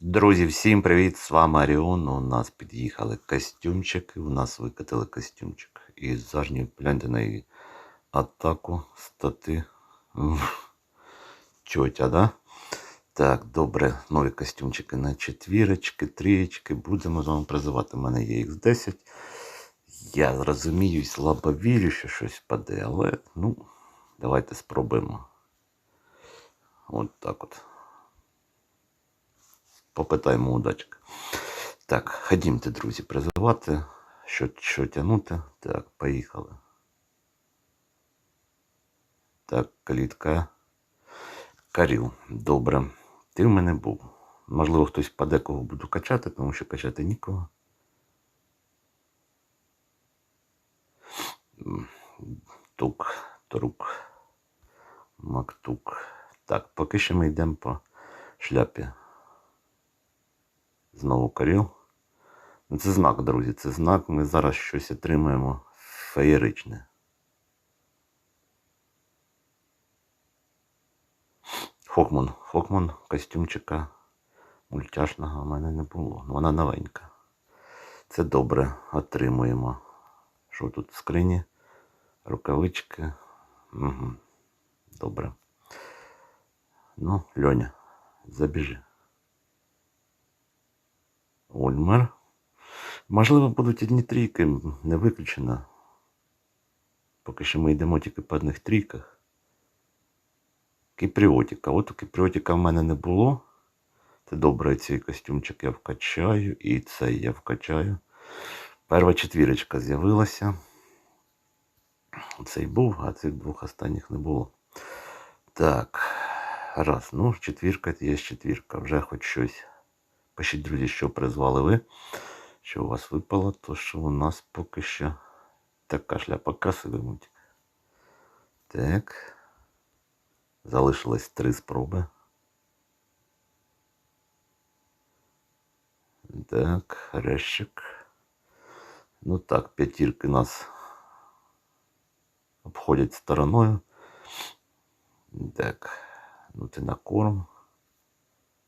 Друзі, всім привіт! З вами Аріон. У нас під'їхали костюмчики. У нас викатили костюмчик. І зажні гляньте на її атаку стати. Чотя, да? Так, добре. Нові костюмчики на четвірочки, трієчки. Будемо з вами призивати. У мене є X10. Я розумію, слабо вірю, що щось паде, але ну, давайте спробуємо. От так от. Попитаємо удачки. Так, ходімте, друзі, призивати. Що, що тягнути? Так, поїхали. Так, калітка. Каріл. Добре. Ти в мене був. Можливо, хтось паде, кого буду качати, тому що качати нікого. Тук, трук, мактук. Так, поки що ми йдемо по шляпі. Знову Каріл. Ну, Це знак, друзі, це знак. Ми зараз щось отримаємо феєричне. Фокман. Фокман костюмчика мультяшного в мене не було. Ну, Вона новенька. Це добре. Отримуємо. Що тут в скрині? Рукавички. Угу. Добре. Ну, Льоня, забіжи. Ольмер. Можливо, будуть одні трійки, не виключено. Поки що ми йдемо тільки по одних трійках. Кіпріотика. От у кіпріотика в мене не було. Це добре, цей костюмчик я вкачаю, і цей я вкачаю. Перша четвірочка з'явилася. Цей був, а цих двох останніх не було. Так, раз. Ну, четвірка є четвірка, вже хоч щось. Пишіть, друзі, що призвали ви, що у вас випало, то що у нас поки що така шляпа касовий мультик. Так. Залишилось три спроби. Так, решик. Ну так, п'ятірки нас обходять стороною. Так, ну ти на корм.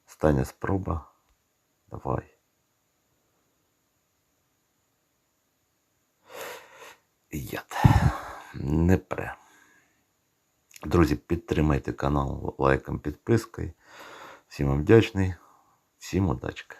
Остання спроба. Давай. Яд. Не пре. Друзі, підтримайте канал лайком, підпискою. Всім вам вдячний. Всім удачки.